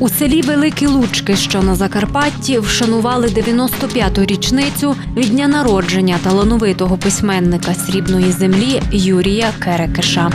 У селі Великі Лучки, що на Закарпатті, вшанували 95-ту річницю від дня народження талановитого письменника срібної землі Юрія Керекеша.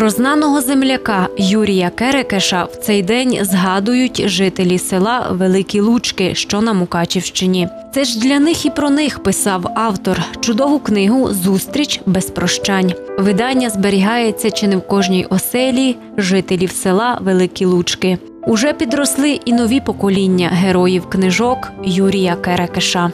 Про знаного земляка Юрія Керекеша в цей день згадують жителі села Великі Лучки, що на Мукачівщині. Це ж для них і про них писав автор чудову книгу Зустріч без прощань. Видання зберігається чи не в кожній оселі жителів села Великі Лучки. Уже підросли і нові покоління героїв книжок Юрія Керекеша.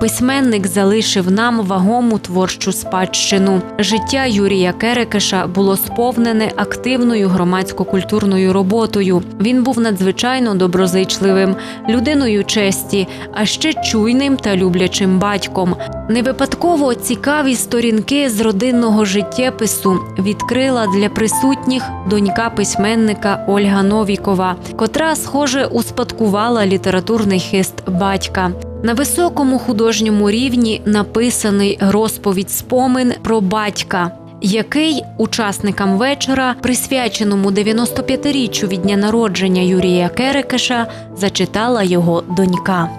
Письменник залишив нам вагому творчу спадщину. Життя Юрія Керекеша було сповнене активною громадсько-культурною роботою. Він був надзвичайно доброзичливим, людиною честі, а ще чуйним та люблячим батьком. Не випадково цікаві сторінки з родинного життєпису відкрила для присутніх донька письменника Ольга Новікова, котра, схоже, успадкувала літературний хист батька. На високому художньому рівні написаний розповідь спомин про батька, який учасникам вечора, присвяченому 95-річчю від дня народження Юрія Керекеша, зачитала його донька.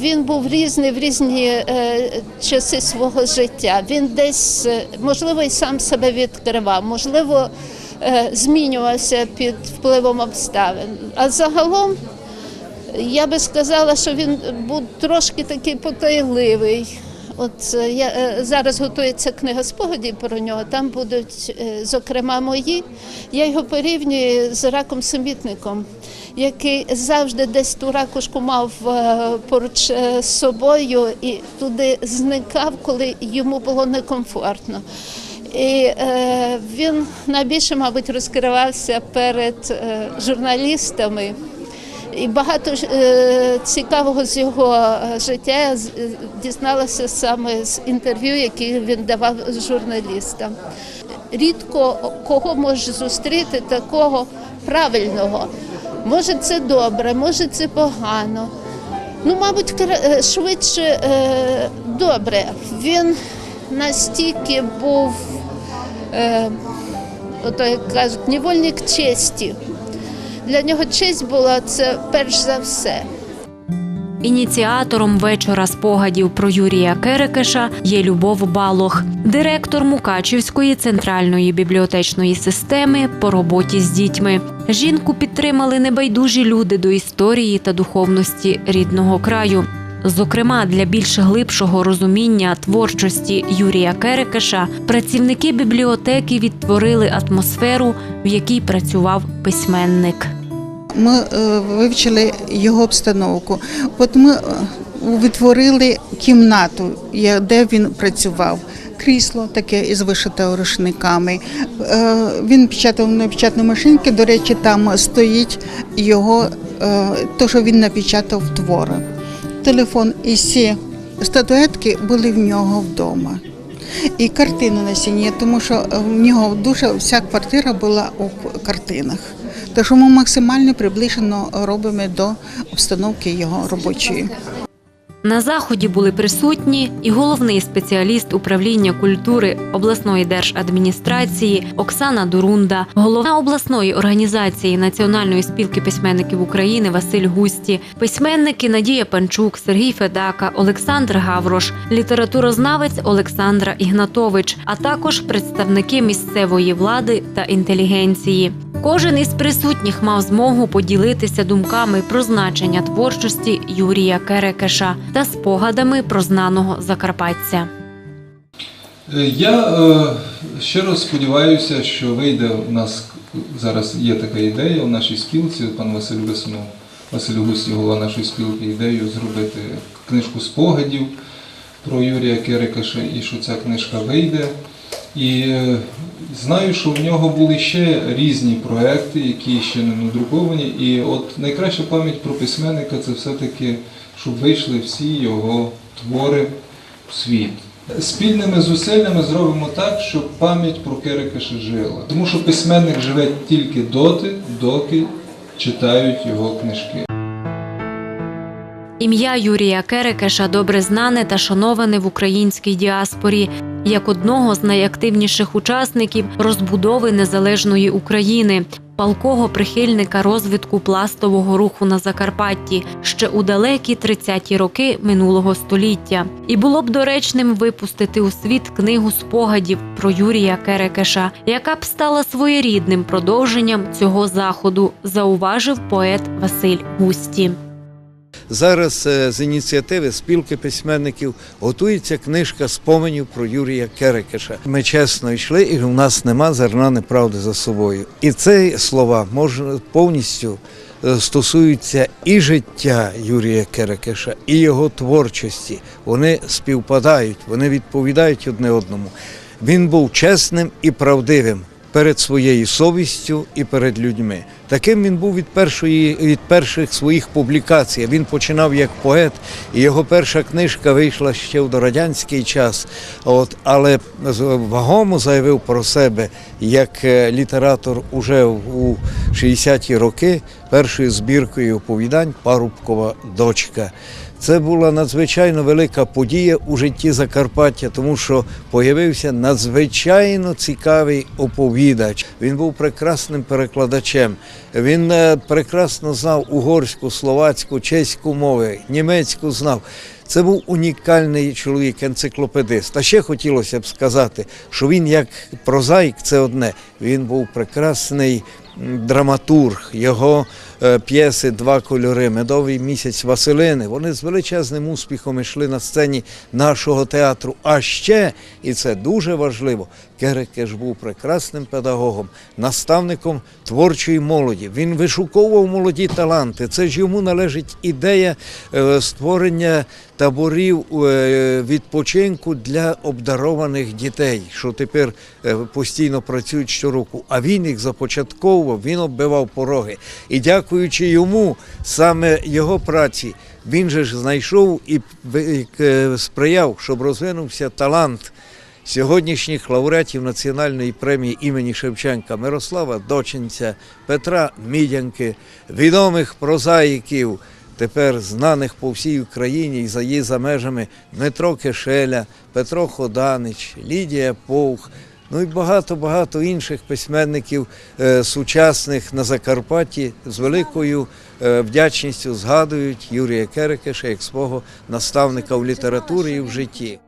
Він був різний в різні е, часи свого життя. Він десь, е, можливо, і сам себе відкривав, можливо, е, змінювався під впливом обставин. А загалом я би сказала, що він був трошки такий потайливий. От е, я е, зараз готується книга спогадів про нього. Там будуть, е, зокрема, мої. Я його порівнюю з раком самітником, який завжди десь ту ракушку мав поруч з собою і туди зникав, коли йому було некомфортно. І е, він найбільше, мабуть, розкривався перед журналістами. І багато е, цікавого з його е, життя я е, дізналася саме з інтерв'ю, які він давав журналістам. Рідко кого можеш зустріти такого правильного. Може, це добре, може, це погано. Ну, мабуть, швидше добре. Він настільки був, ото як кажуть, невольник честі. Для нього честь була це перш за все. Ініціатором вечора спогадів про Юрія Керекеша є Любов Балох, директор Мукачівської центральної бібліотечної системи по роботі з дітьми. Жінку підтримали небайдужі люди до історії та духовності рідного краю. Зокрема, для більш глибшого розуміння творчості Юрія Керекеша працівники бібліотеки відтворили атмосферу, в якій працював письменник. Ми е, вивчили його обстановку. От ми е, відтворили кімнату, де він працював. Крісло таке із вишитого рушниками. Е, Він печатав на печатній машинці. До речі, там стоїть його, е, то, що він напечатав твори. Телефон і всі статуетки були в нього вдома. І картини на стіні, тому що в нього дуже вся квартира була у картинах. Тож ми максимально приближено робимо до обстановки його робочої. На заході були присутні і головний спеціаліст управління культури обласної держадміністрації Оксана Дурунда, голова обласної організації Національної спілки письменників України Василь Густі, письменники Надія Панчук, Сергій Федака, Олександр Гаврош, літературознавець Олександра Ігнатович, а також представники місцевої влади та інтелігенції. Кожен із присутніх мав змогу поділитися думками про значення творчості Юрія Керекеша та спогадами про знаного закарпатця. Е, Я е, щиро сподіваюся, що вийде у нас зараз є така ідея в нашій спілці. Пан Василь висунув Василь Густі, голова нашої спілки, ідею зробити книжку спогадів про Юрія Кирикаша і що ця книжка вийде. І е, знаю, що в нього були ще різні проекти, які ще не надруковані. І от найкраща пам'ять про письменника це все-таки, щоб вийшли всі його твори в світ. Спільними зусиллями зробимо так, щоб пам'ять про Кирикаша жила. Тому що письменник живе тільки доти, доки читають його книжки. Ім'я Юрія Керекеша добре знане та шановане в українській діаспорі як одного з найактивніших учасників розбудови незалежної України, палкого прихильника розвитку пластового руху на Закарпатті ще у далекі 30-ті роки минулого століття. І було б доречним випустити у світ книгу спогадів про Юрія Керекеша, яка б стала своєрідним продовженням цього заходу, зауважив поет Василь Густі. Зараз е, з ініціативи спілки письменників готується книжка споменів про Юрія Керекеша. Ми чесно йшли, і в нас нема зерна неправди за собою. І ці слова можна повністю е, стосуються і життя Юрія Керекеша, і його творчості. Вони співпадають, вони відповідають одне одному. Він був чесним і правдивим перед своєю совістю і перед людьми. Таким він був від першої від перших своїх публікацій. Він починав як поет, і його перша книжка вийшла ще в дорадянський час. От, але вагомо заявив про себе як е, літератор уже у 60-ті роки першою збіркою оповідань Парубкова дочка. Це була надзвичайно велика подія у житті Закарпаття, тому що появився надзвичайно цікавий оповідач. Він був прекрасним перекладачем. Він е, прекрасно знав угорську, словацьку, чеську мови, німецьку знав. Це був унікальний чоловік, енциклопедист. А ще хотілося б сказати, що він як прозаїк, це одне. Він був прекрасний драматург. Його п'єси Два кольори, медовий місяць Василини. Вони з величезним успіхом йшли на сцені нашого театру. А ще, і це дуже важливо, Керекеш був прекрасним педагогом, наставником творчої молоді. Він вишуковував молоді таланти. Це ж йому належить ідея е, створення таборів е, відпочинку для обдарованих дітей, що тепер е, постійно працюють щороку. А він їх започатковував, він оббивав пороги. І дякуючи йому, саме його праці, він же ж знайшов і е, сприяв, щоб розвинувся талант сьогоднішніх лауреатів національної премії імені Шевченка Мирослава Дочинця, Петра Мідянки, відомих прозаїків, тепер знаних по всій Україні і за її за межами Дмитро Кишеля, Петро Ходанич, Лідія Повх. Ну і багато-багато інших письменників е, сучасних на Закарпатті з великою е, вдячністю згадують Юрія Керекеша як свого наставника в літературі і в житті.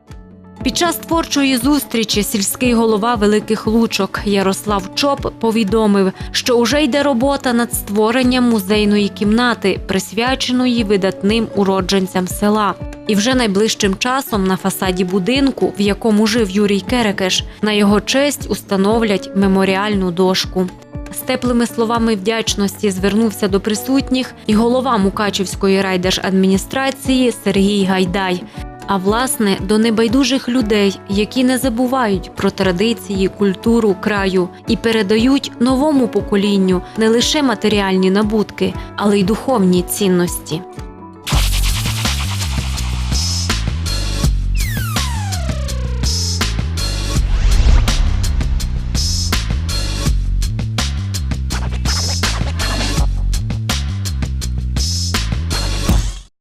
Під час творчої зустрічі сільський голова Великих Лучок Ярослав Чоп повідомив, що уже йде робота над створенням музейної кімнати, присвяченої видатним уродженцям села. І вже найближчим часом на фасаді будинку, в якому жив Юрій Керекеш, на його честь установлять меморіальну дошку. З теплими словами вдячності звернувся до присутніх і голова Мукачівської райдержадміністрації Сергій Гайдай. А власне до небайдужих людей, які не забувають про традиції, культуру краю і передають новому поколінню не лише матеріальні набутки, але й духовні цінності.